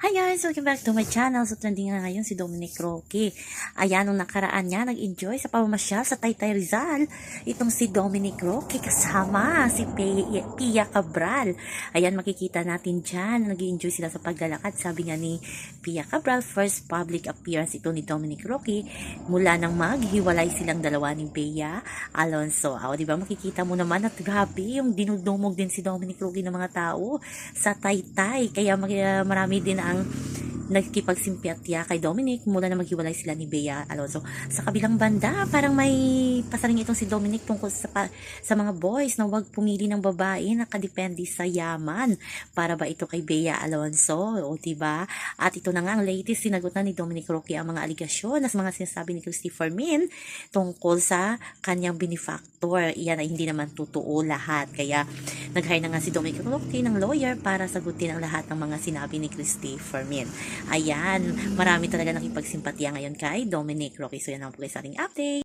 Hi guys! Welcome back to my channel. So, trending nga ngayon si Dominic Roque. Ayan, nung nakaraan niya, nag-enjoy sa pamamasyal sa Taytay Rizal. Itong si Dominic Roque kasama si Pia, Cabral. Ayan, makikita natin dyan. Nag-enjoy sila sa paglalakad. Sabi nga ni Pia Cabral, first public appearance ito ni Dominic Roque mula nang maghiwalay silang dalawa ni Pia Alonso. O, di ba? Makikita mo naman at grabe yung dinudumog din si Dominic Roque ng mga tao sa Taytay. Kaya marami din ang nagkipagsimpatya kay Dominic mula na maghiwalay sila ni Bea Alonso. Sa kabilang banda, parang may pasaring itong si Dominic tungkol sa, pa, sa mga boys na huwag pumili ng babae na kadepende sa yaman. Para ba ito kay Bea Alonso? O diba? At ito na nga ang latest sinagot na ni Dominic Roque ang mga aligasyon at mga sinasabi ni Christopher Min tungkol sa kanyang benefactor. Iyan ay hindi naman totoo lahat. Kaya nag-hire na nga si Dominic Roque ng lawyer para sagutin ang lahat ng mga sinabi ni Christopher Min. Ayan, marami talaga nakipagsimpatya ngayon kay Dominic Roque. So yan ang po guys ating update.